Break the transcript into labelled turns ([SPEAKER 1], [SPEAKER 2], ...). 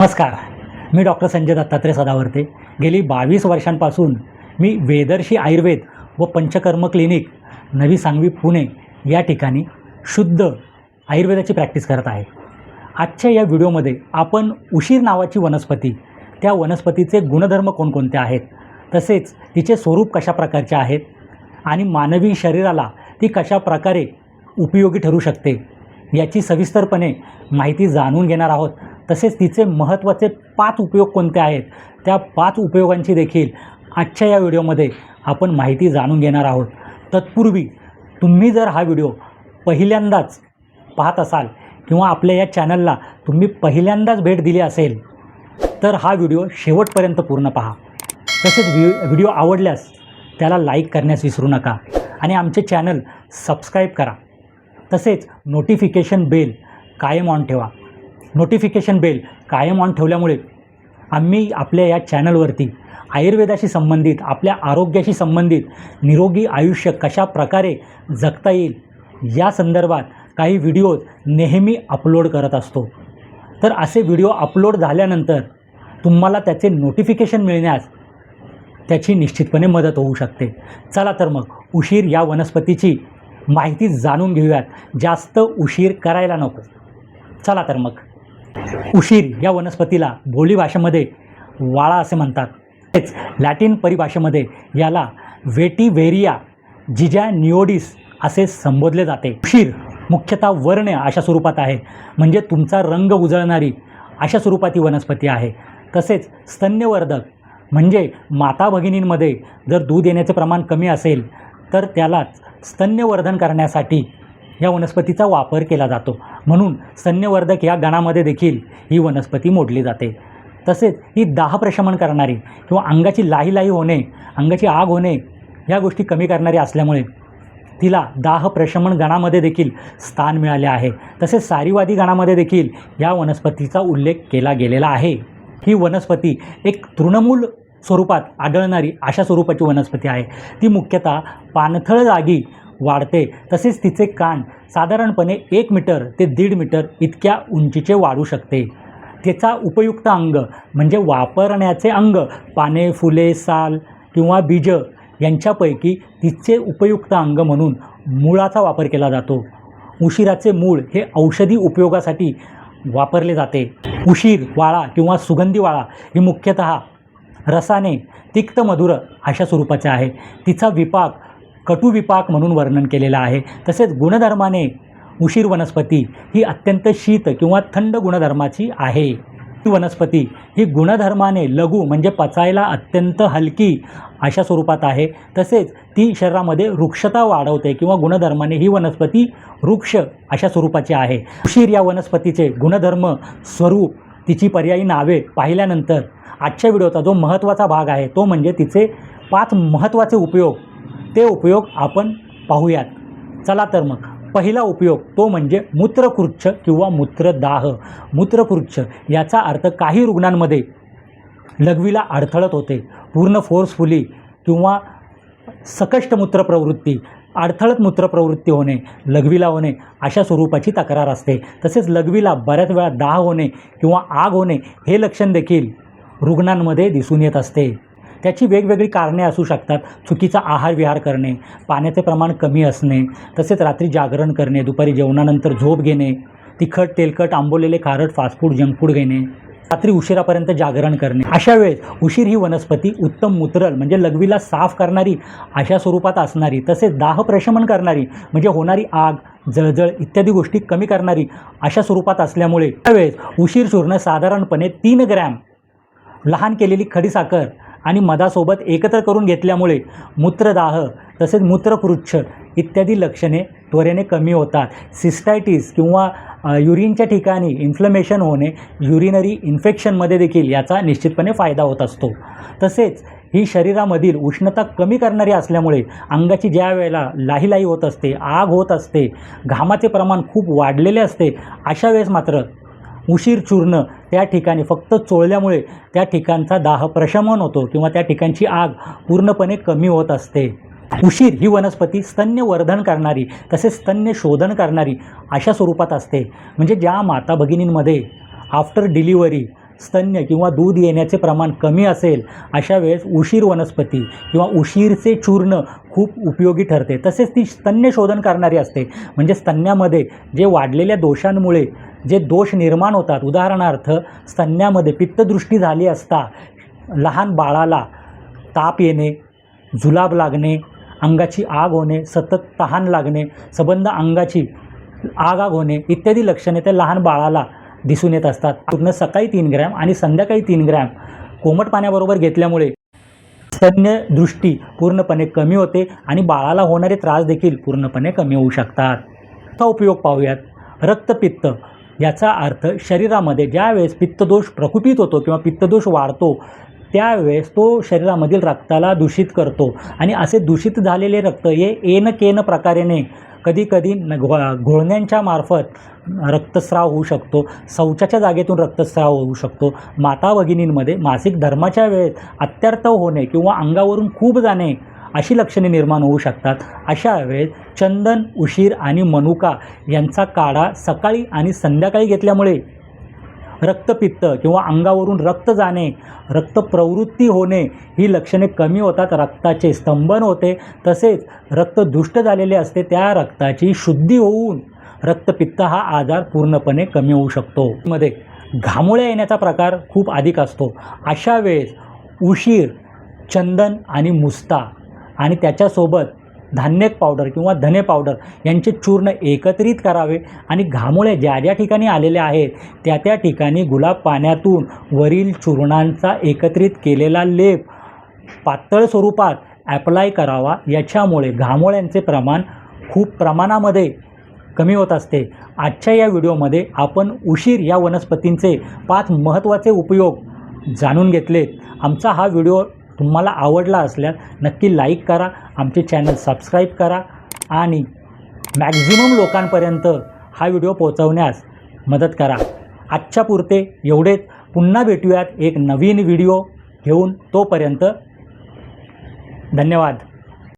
[SPEAKER 1] नमस्कार. मी डॉक्टर संजय दत्तात्रय सदावर्ते. गेली बावीस वर्षांपासून मी वेदर्शी आयुर्वेद व पंचकर्म क्लिनिक नवी सांगवी पुणे या ठिकाणी शुद्ध आयुर्वेदाची प्रॅक्टिस करत आहे. आजच्या या व्हिडिओमध्ये आपण उशीर नावाची वनस्पती त्या वनस्पतीचे गुणधर्म कोणकोणते आहेत तसेच तिचे स्वरूप कशा प्रकारचे आहेत आणि मानवी शरीराला ती कशा प्रकारे उपयोगी ठरू शकते याची सविस्तरपणे माहिती जाणून घेणार आहोत तसेच तिचे महत्त्वाचे पाच उपयोग कोणते आहेत? त्या पाच उपयोगांची देखील आजच्या या व्हिडिओमध्ये आपण माहिती जाणून घेणार आहोत. तत्पूर्वी तुम्ही जर हा व्हिडिओ पहिल्यांदाच पाहत असाल किंवा आपल्या या चॅनलला तुम्ही पहिल्यांदाच भेट दिली असेल तर हा व्हिडिओ शेवटपर्यंत पूर्ण पहा. तसेच व्हि व्हिडिओ आवडल्यास त्याला लाईक करण्यास विसरू नका आणि आमचे चॅनल सबस्क्राईब करा. तसेच नोटिफिकेशन बेल कायम ऑन ठेवा. नोटिफिकेशन बेल कायम ऑन ठेवल्यामुळे आम्ही आपल्या या चॅनलवरती आयुर्वेदाशी संबंधित आपल्या आरोग्याशी संबंधित निरोगी आयुष्य कशा प्रकारे जगता येईल या संदर्भात काही व्हिडिओज नेहमी अपलोड करत असतो. तर असे व्हिडिओ अपलोड झाल्यानंतर तुम्हाला त्याचे नोटिफिकेशन मिळण्यास त्याची निश्चितपणे मदत होऊ शकते. चला तर मग उशीर या वनस्पतीची माहिती जाणून घेऊयात. जास्त उशीर करायला नको. चला तर मग. उशीर या वनस्पतीला बोली भाषेमध्ये वाळा असे म्हणतात. तेच लॅटिन परिभाषेमध्ये याला वेटिव्हेरिया जिजा निओडिस असे संबोधले जाते. उशीर मुख्यतः वर्ण अशा स्वरूपात आहे. म्हणजे तुमचा रंग उजळणारी अशा स्वरूपात ही वनस्पती आहे. तसेच स्तन्यवर्धक म्हणजे माता भगिनींमध्ये जर दूध येण्याचे प्रमाण कमी असेल तर त्यालाच स्तन्यवर्धन करण्यासाठी या वनस्पतीचा वापर केला जातो. म्हणून स्तन्यवर्धक या गणामध्ये देखील ही वनस्पती मोडली जाते. तसेच ही दाह प्रशमन करणारी किंवा अंगाची लाही लाही होणे अंगाची आग होणे या गोष्टी कमी करणारी असल्यामुळे तिला दाह प्रशमन गणामध्ये देखील स्थान मिळाले आहे. तसेच सारीवादी गणामध्ये देखील या वनस्पतीचा उल्लेख केला गेलेला आहे. ही वनस्पती एक तृणमूल स्वरूपात आढळणारी अशा स्वरूपाची वनस्पती आहे. ती मुख्यतः पाणथळ जागी वाढते. तसेच तिचे कान साधारणपणे एक मीटर ते दीड मीटर इतक्या उंचीचे वाढू शकते. त्याचा उपयुक्त अंग म्हणजे वापरण्याचे अंग पाने फुले साल किंवा बीज यांच्यापैकी तिचे उपयुक्त अंग म्हणून मुळाचा वापर केला जातो. उशिराचे मूळ हे औषधी उपयोगासाठी वापरले जाते. उशीर वाळा किंवा सुगंधी वाळा ही मुख्यतः रसाने तिक्त मधुर अशा स्वरूपाचे आहे. तिचा विपाक कटू विपाक म्हणून वर्णन केलेलं आहे. तसेच गुणधर्माने उशीर वनस्पती ही अत्यंत शीत किंवा थंड गुणधर्माची आहे. ही वनस्पती ही गुणधर्माने लघु म्हणजे पचायला अत्यंत हलकी अशा स्वरूपात आहे. तसेच ती शरीरामध्ये वृक्षता वाढवते किंवा गुणधर्माने ही वनस्पती वृक्ष अशा स्वरूपाची आहे. उशीर या वनस्पतीचे गुणधर्म स्वरूप तिची पर्यायी नावे पाहिल्यानंतर आजच्या व्हिडिओचा जो महत्त्वाचा भाग आहे तो म्हणजे तिचे पाच महत्त्वाचे उपयोग ते उपयोग आपण पाहूयात. चला तर मग. पहिला उपयोग तो म्हणजे मूत्रकृच्छ किंवा मूत्रदाह. मूत्रकृच्छ याचा अर्थ काही रुग्णांमध्ये लघवीला अडथळत होते. पूर्ण फोर्सफुली किंवा सकष्ट मूत्रप्रवृत्ती अडथळत मूत्रप्रवृत्ती होणे लघवीला होणे अशा स्वरूपाची तक्रार असते. तसेच लघवीला बऱ्याच वेळा दाह होणे किंवा आग होणे हे लक्षण देखील रुग्णांमध्ये दिसून येत असते. त्याची वेगवेगळी कारणे असू शकतात. चुकीचा आहार विहार करणे पाण्याचे प्रमाण कमी असणे तसेच रात्री जागरण करणे दुपारी जेवणानंतर झोप घेणे तिखट तेलकट आंबोलेले खारट फास्ट फूड जंक फूड घेणे रात्री उशिरापर्यंत जागरण करणे. अशा वेळेस उशीर ही वनस्पती उत्तम मूत्रल म्हणजे लघवीला साफ करणारी अशा स्वरूपात असणारी तसेच दाह प्रशमन करणारी म्हणजे होणारी आग जळजळ इत्यादी गोष्टी कमी करणारी अशा स्वरूपात असल्यामुळे त्यावेळेस उशीर चूर्ण साधारणपणे तीन ग्रॅम लहान केलेली खडीसाखर आणि मधासोबत एकत्र करून घेतल्यामुळे मूत्रदाह तसेच मूत्रकृच्छ इत्यादी लक्षणे त्वरेने कमी होतात. सिस्टायटिस किंवा युरिनच्या ठिकाणी इन्फ्लमेशन होणे युरिनरी इन्फेक्शनमध्ये देखील याचा निश्चितपणे फायदा होत असतो. तसेच ही शरीरामधील उष्णता कमी करणारी असल्यामुळे अंगाची ज्या वेळेला लाहीलाही होत असते आग होत असते घामाचे प्रमाण खूप वाढलेले असते अशा वेळेस मात्र उशीर चूर्ण त्या ठिकाणी फक्त चोळल्यामुळे त्या ठिकाणचा दाह प्रशमन होतो किंवा त्या ठिकाणची आग पूर्णपणे कमी होत असते. उशीर ही वनस्पती स्तन्यवर्धन करणारी तसेच स्तन्य शोधन करणारी अशा स्वरूपात असते. म्हणजे ज्या माता भगिनींमध्ये आफ्टर डिलिव्हरी स्तन्य किंवा दूध येण्याचे प्रमाण कमी असेल अशा वेळेस उशीर वनस्पती किंवा उशीरचे चूर्ण खूप उपयोगी ठरते. तसेच ती स्तन्य शोधन करणारी असते. म्हणजे स्तन्यामध्ये जे वाढलेल्या दोषांमुळे जे दोष निर्माण होतात उदाहरणार्थ स्तन्यामध्ये पित्तदृष्टी झाली असता लहान बाळाला ताप येणे जुलाब लागणे अंगाची आग होणे सतत तहान लागणे सबंध अंगाची आग आग होणे इत्यादी लक्षणे त्या लहान बाळाला दिसून येत असतात. पूर्ण सकाळी तीन ग्रॅम आणि संध्याकाळी तीन ग्रॅम कोमट पाण्याबरोबर घेतल्यामुळे स्तन्य दृष्टी पूर्णपणे कमी होते आणि बाळाला होणारे त्रास देखील पूर्णपणे कमी होऊ शकतात. हा उपयोग पाहूयात. रक्तपित्त याचा अर्थ शरीरामध्ये ज्यावेळेस पित्तदोष प्रकुपित होतो किंवा पित्तदोष वाढतो त्यावेळेस तो शरीरामधील रक्ताला दूषित करतो. आणि असे दूषित झालेले रक्त हे एन केन प्रकारेने कधी कधी न घो घोळण्यांच्या मार्फत रक्तस्राव होऊ शकतो शौचाच्या जागेतून रक्तस्राव होऊ शकतो. माता भगिनींमध्ये मासिक धर्माच्या वेळेत अत्यर्थ होणे किंवा अंगावरून खूप जाणे अशी लक्षणे निर्माण होऊ शकतात. अशा वेळेस चंदन उशीर आणि मनुका यांचा काढा सकाळी आणि संध्याकाळी घेतल्यामुळे रक्तपित्त किंवा अंगावरून रक्त जाणे रक्त प्रवृत्ती होणे ही लक्षणे कमी होतात. रक्ताचे स्तंभन होते. तसेच रक्त दुष्ट झालेले असते. त्या रक्ताची शुद्धी होऊन रक्तपित्त हा आजार पूर्णपणे कमी होऊ शकतो. मध्ये घामोळ्या येण्याचा प्रकार खूप अधिक असतो. अशा वेळेस उशीर चंदन आणि मुस्ता आणि त्याच्यासोबत धान्य पावडर किंवा धने पावडर यांचे चूर्ण एकत्रित करावे. आणि घामोळे ज्या ज्या ठिकाणी आलेले आहेत त्या त्या ठिकाणी गुलाब पाण्यातून वरील चूर्णांचा एकत्रित केलेला लेप पातळ स्वरूपात ॲप्लाय करावा. याच्यामुळे घामोळ्यांचे प्रमाण खूप प्रमाणामध्ये कमी होत असते. आजच्या या व्हिडिओमध्ये आपण उशीर या वनस्पतींचे पाच महत्त्वाचे उपयोग जाणून घेतलेत. आमचा हा व्हिडिओ तुम्हाला आवडला असल्यास नक्की लाईक करा आमचे चॅनल सबस्क्राईब करा आणि मॅक्झिमम लोकांपर्यंत हा व्हिडिओ पोहोचवण्यास मदत करा. आजच्या पुरते एवढेच. पुन्हा भेटूयात एक नवीन व्हिडिओ घेऊन. तोपर्यंत धन्यवाद.